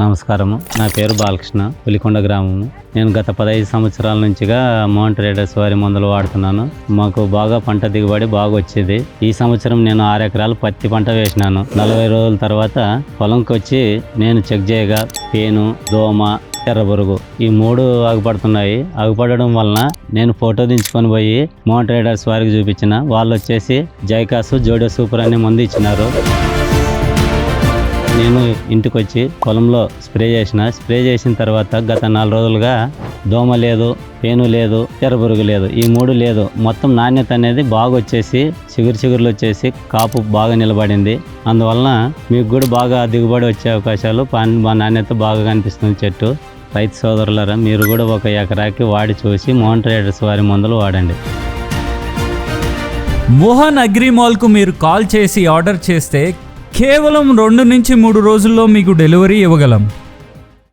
నమస్కారము. నా పేరు బాలకృష్ణ పులికొండ గ్రామము. నేను గత పదహైదు సంవత్సరాల నుంచిగా మౌంట్ రేడర్స్ వారి మందులు వాడుతున్నాను. మాకు బాగా పంట దిగుబడి బాగా వచ్చేది. ఈ సంవత్సరం నేను ఆరు ఎకరాలు పత్తి పంట వేసినాను. నలభై రోజుల తర్వాత పొలంకి వచ్చి నేను చెక్ చేయగా పేను దోమ ఎర్రబురుగు ఈ మూడు ఆగుపడుతున్నాయి. ఆగుపడడం వలన నేను ఫోటో దించుకొని పోయి మౌంట్ రైడర్స్ వారికి చూపించిన. వాళ్ళు వచ్చేసి జైకాసు జోడో సూపర్ అనే మందు ఇచ్చినారు. నేను ఇంటికి వచ్చి పొలంలో స్ప్రే చేసిన. స్ప్రే చేసిన తర్వాత గత నాలుగు రోజులుగా దోమ లేదు పేను లేదు ఎర్రబురుగు లేదు. ఈ మూడు లేదు. మొత్తం నాణ్యత అనేది బాగా వచ్చేసి చిగురు చిగురులు వచ్చేసి కాపు బాగా నిలబడింది. అందువలన మీకు కూడా బాగా దిగుబడి వచ్చే అవకాశాలు పా- మా నాణ్యత బాగా కనిపిస్తుంది చెట్టు. రైతు సోదరులరా మీరు కూడా ఒక ఎకరాకి వాడి చూసి మౌంట్ వారి మందులు వాడండి. మోహన్ అగ్రిమాల్కు మీరు కాల్ చేసి ఆర్డర్ చేస్తే కేవలం రెండు నుంచి మూడు రోజుల్లో మీకు డెలివరీ ఇవ్వగలం.